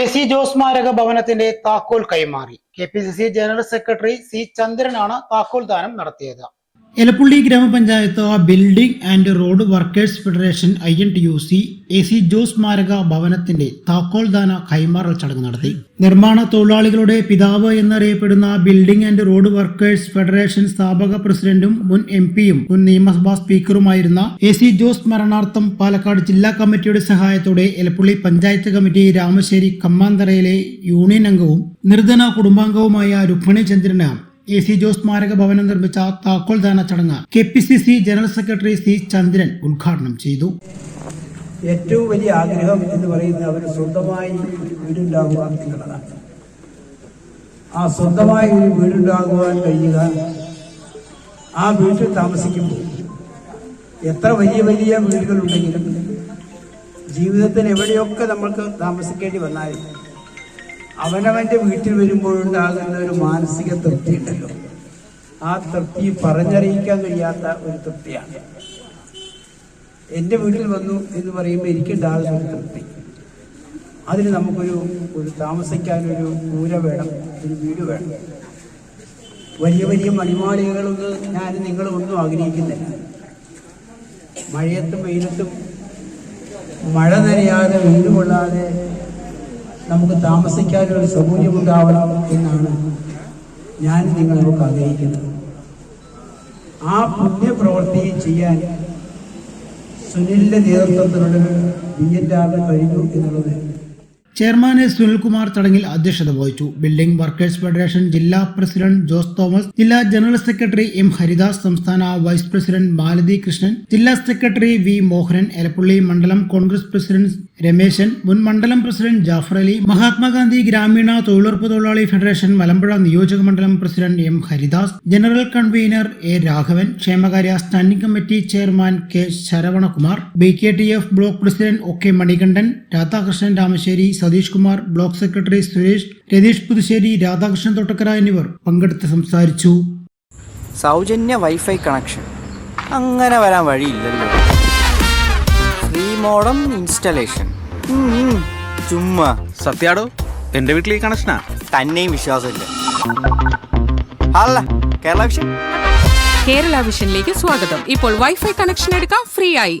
A C Jose സ്മാരക ഭവനത്തിന്റെ താക്കോൽ കൈമാറി. K P C C general secretary C ചന്ദ്രനാണ് താക്കോൽ ദാനം നടത്തിയത്. എലപ്പുള്ളി ഗ്രാമപഞ്ചായത്ത് building and road workers federation I N T U C A C Jose സ്മാരക ഭവനത്തിന്റെ താക്കോൽദാന കൈമാറൽ ചടങ്ങ് നടത്തി. നിർമ്മാണ തൊഴിലാളികളുടെ പിതാവ് എന്നറിയപ്പെടുന്ന building and road workers federation സ്ഥാപക പ്രസിഡന്റും മുൻ എം പിയും മുൻ നിയമസഭാ സ്പീക്കറുമായിരുന്ന എ സി ജോസ് സ്മരണാർത്ഥം പാലക്കാട് ജില്ലാ കമ്മിറ്റിയുടെ സഹായത്തോടെ എലപ്പുള്ളി പഞ്ചായത്ത് കമ്മിറ്റി രാമശ്ശേരി കമ്മാന്തറയിലെ യൂണിയൻ അംഗവും നിർധന കുടുംബാംഗവുമായ രുക്മിണി ചന്ദ്രന് എ സി ജോസ് സ്മാരക ഭവനം നിർമ്മിച്ച താക്കോൽദാന ചടങ്ങ് K P C C general secretary C Chandran ഉദ്ഘാടനം ചെയ്തു. ഏറ്റവും വലിയ ആഗ്രഹം എന്ന് പറയുന്നത് അവർ സ്വന്തമായി വീടുണ്ടാകുക എന്നുള്ളതാണ്. ആ സ്വന്തമായി ഒരു വീടുണ്ടാകുവാൻ കഴിയുക ആ വീട്ടിൽ താമസിക്കുമ്പോൾ എത്ര വലിയ വലിയ വീടുകളുണ്ടെങ്കിലും ജീവിതത്തിൽ എവിടെയൊക്കെ നമ്മൾക്ക് താമസിക്കേണ്ടി വന്നാലും അവനവന്റെ വീട്ടിൽ വരുമ്പോഴുണ്ടാകുന്ന ഒരു മാനസിക തൃപ്തി ഉണ്ടല്ലോ. ആ തൃപ്തി പറഞ്ഞറിയിക്കാൻ കഴിയാത്ത ഒരു തൃപ്തിയാണ്. എന്റെ വീട്ടിൽ വന്നു എന്ന് പറയുമ്പോൾ എനിക്കുണ്ടാകുന്ന ഒരു തൃപ്തി. അതിന് നമുക്കൊരു ഒരു താമസിക്കാനൊരു കൂര വേണം ഒരു വീട് വേണം. വലിയ വലിയ മണിമാളികകളൊന്നും ഞാൻ നിങ്ങളൊന്നും ആഗ്രഹിക്കുന്നില്ല. മഴയത്തും വെയിലത്തും മഴ നനയാതെ വീട് കൊള്ളാതെ നമുക്ക് താമസിക്കാനൊരു സൗകര്യം ഉണ്ടാവണം എന്നാണ് ഞാൻ നിങ്ങളൊക്കെ ആഗ്രഹിക്കുന്നത്. ആ പുണ്യപ്രവൃത്തി ചെയ്യാൻ സുനിലിന്റെ നേതൃത്വത്തിലുള്ള ബി എൻ രാമൻ കഴിഞ്ഞു എന്നുള്ളത് ചെയർമാൻ എസ് സുനിൽകുമാർ ചടങ്ങിൽ അധ്യക്ഷത വഹിച്ചു. ബിൽഡിംഗ് വർക്കേഴ്സ് ഫെഡറേഷൻ ജില്ലാ പ്രസിഡന്റ് ജോസ് തോമസ് ജില്ലാ ജനറൽ സെക്രട്ടറി എം ഹരിദാസ് സംസ്ഥാന വൈസ് പ്രസിഡന്റ് മാലതി കൃഷ്ണൻ ജില്ലാ സെക്രട്ടറി വി മോഹനൻ എലപ്പള്ളി മണ്ഡലം കോൺഗ്രസ് പ്രസിഡന്റ് രമേശൻ മുൻ മണ്ഡലം പ്രസിഡന്റ് ജാഫർ അലി മഹാത്മാഗാന്ധി ഗ്രാമീണ തൊഴിലുറപ്പ് തൊഴിലാളി ഫെഡറേഷൻ മലമ്പുഴ നിയോജക മണ്ഡലം president M Haridas general convener A Raghavan ക്ഷേമകാര്യ standing committee chairman K Saravanakumar B K T F block president O K Manikandan Radhakrishnan Ramassery Satheesh Kumar block secretary Suresh Ratheesh Puthussery Radhakrishnan Thottakkara എന്നിവർ പങ്കെടുത്ത് സംസാരിച്ചു. സൗജന്യ wifi connection. അങ്ങനെ വരാൻ വഴിയില്ലല്ലോ. Free modem installation. ചുമ്മാ. സത്യാടോ എന്റെ വീട്ടിൽ ഈ കണക്ഷനാ? തന്നെയും വിശ്വാസമില്ല. അല്ല കേരള വിഷൻ. കേരള വിഷനിലേക്ക് സ്വാഗതം. ഇപ്പോൾ വൈഫൈ കണക്ഷൻ എടുക്കാം ഫ്രീ ആയി.